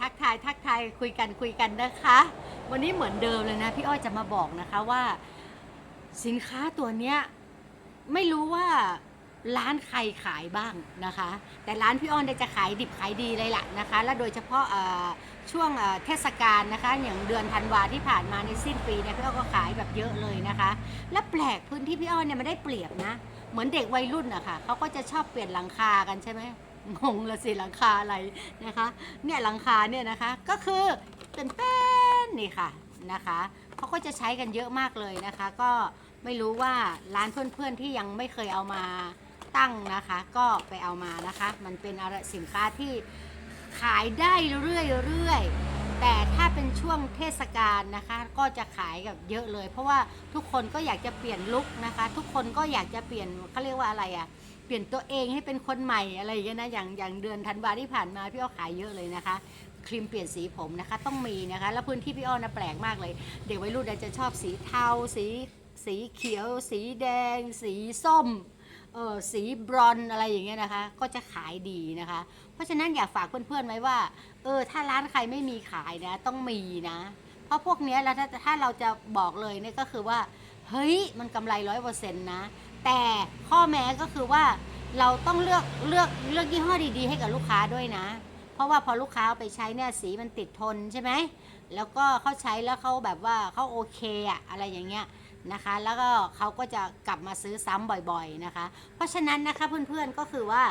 ทักทายทักทายคุยกันคุยกันนะคะ วันนี้เหมือนเดิมเลยนะ พี่อ้อยจะมาบอกนะคะว่า สินค้าตัวเนี้ยไม่รู้ว่าร้านใครขายบ้างนะคะ แต่ร้านพี่อ้อนเนี่ยจะขายดิบขายดีเลยล่ะนะคะ และโดยเฉพาะช่วงเทศกาลนะคะ อย่างเดือนธันวาที่ผ่านมาในสิ้นปีเนี่ยพี่อ้อก็ขายแบบเยอะเลยนะคะ และแปลกพื้นที่พี่อ้อนเนี่ยไม่ได้เปรียบนะ เหมือนเด็กวัยรุ่นอะค่ะเขาก็จะชอบเปลี่ยนหลังคากันใช่ไหม งงละสิหลังคาอะไรนะคะเนี่ยหลังคาเนี่ยนะคะก็คือเป็นแป้นนี่ค่ะนะคะเขาก็จะใช้กันเยอะมากเลยนะคะ ก็ไม่รู้ว่าร้านเพื่อนๆที่ยังไม่เคยเอามาตั้งนะคะ ก็ไปเอามานะคะ มันเป็นอะไรสินค้าที่ขายได้เรื่อยๆแต่ถ้าเป็นช่วงเทศกาลนะคะ ก็จะขายกับเยอะเลย เพราะว่าทุกคนก็อยากจะเปลี่ยนลุคนะคะ ทุกคนก็อยากจะเปลี่ยนเขาเรียกว่าอะไรอะเปลี่ยนตัวเองให้เป็นคนใหม่อะไรอย่างเงี้ยนะอย่างอย่างเดือนธันวาที่ผ่านมาพี่อ้อขายเยอะเลยนะคะ ครีมเปลี่ยนสีผมนะคะ ต้องมีนะคะ แล้วพื้นที่พี่อ้อนะแปลกมากเลย เด็กวัยรุ่นจะชอบสีเทาสีสีเขียว สีแดง สีส้มเออสีบรอนอะไรอย่างเงี้ยนะคะ ก็จะขายดีนะคะ เพราะฉะนั้นอยากฝากเพื่อนๆไว้ว่าเออถ้าร้านใครไม่มีขายนะต้องมีนะ เพราะพวกเนี้ยแล้วถ้าถ้าเราจะบอกเลยเนี่ยก็คือว่าเฮ้ยมันกำไรร้อยเปอร์เซ็นต์นะ แต่ข้อแม้ก็คือว่า เราต้องเลือกเลือกเลือกยี่ห้อดีๆ ให้กับลูกค้าด้วยนะ เพราะว่าพอลูกค้าเอาไปใช้เนี่ยสีมันติดทนใช่ไหมแล้วก็เขาใช้แล้วเขาแบบว่าเขาโอเคอะอะไรอย่างเงี้ยนะคะ แล้วก็เขาก็จะกลับมาซื้อซ้ำบ่อยๆนะคะ เพราะฉะนั้นนะคะเพื่อนๆก็คือว่า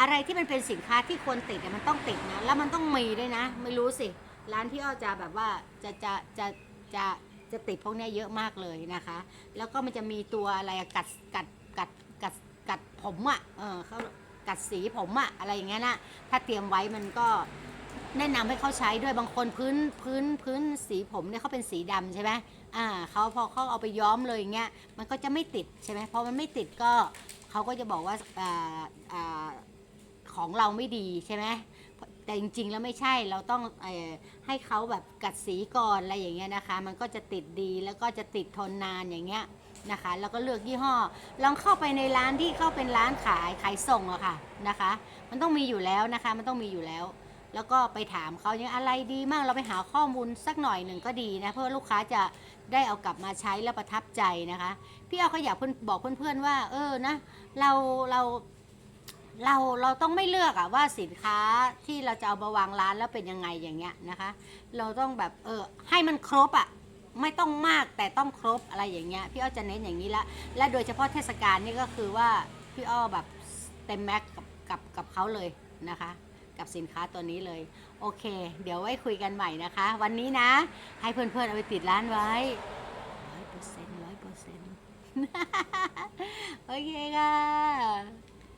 อะไรที่มันเป็นสินค้าที่ควรติดมันต้องติดนะ แล้วมันต้องมีด้วยนะ ไม่รู้สิ ร้านพี่อ้อจะแบบว่าจะจะจะจะจะติดพวกนี้เยอะมากเลยนะคะ แล้วก็มันจะมีตัวอะไรกัดกัดกัดกัด กัดผมอะ่ะเออเขากัดสีผมอะ่ะอะไรอย่างเงี้ยนะถ้าเตรียมไว้มันก็แนะนำให้เขาใช้ด้วยบางคนพื้นพื้นพื้นสีผมเนี่ยเขาเป็นสีดำใช่ไหมอ่าเขาพอเขาเอาไปย้อมเลยอย่างเงี้ยมันก็จะไม่ติดใช่ไหมพอมันไม่ติดก็เขาก็จะบอกว่าอ่าอ่าของเราไม่ดีใช่ไหมแต่จริงๆแล้วไม่ใช่เราต้องเออให้เขาแบบกัดสีก่อนอะไรอย่างเงี้ยนะคะ มันก็จะติดดีแล้วก็จะติดทนนานอย่างเงี้ย นะคะ แล้วก็เลือกยี่ห้อ ลองเข้าไปในร้านที่เข้าเป็นร้านขายขายส่งอะค่ะนะคะ มันต้องมีอยู่แล้วนะคะ มันต้องมีอยู่แล้ว แล้วก็ไปถามเขาอย่างอะไรดีมากเราไปหาข้อมูลสักหน่อยหนึ่งก็ดีนะ เพื่อลูกค้าจะได้เอากลับมาใช้แล้วประทับใจนะคะ พี่เอาก็อยากเพื่อนบอกเพื่อนๆว่า เออนะ เราเราเราเราต้องไม่เลือกอะว่าสินค้าที่เราจะเอามาวางร้านแล้วเป็นยังไงอย่างเงี้ยนะคะ เราต้องแบบเออให้มันครบอะ ไม่ต้องมากแต่ต้องครบอะไรอย่างเงี้ยพี่อ้อจะเน้นอย่างนี้ละและโดยเฉพาะเทศกาลนี่ก็คือว่าพี่อ้อแบบเต็มแม็กกับกับกับเขาเลยนะคะ กับสินค้าตัวนี้เลย โอเค เดี๋ยวไว้คุยกันใหม่นะคะ วันนี้นะ ให้เพื่อนๆเอาไปติดร้านไว้ร้อยเปอร์เซ็นต์ร้อยเปอร์เซ็นต์โอเคค่ะ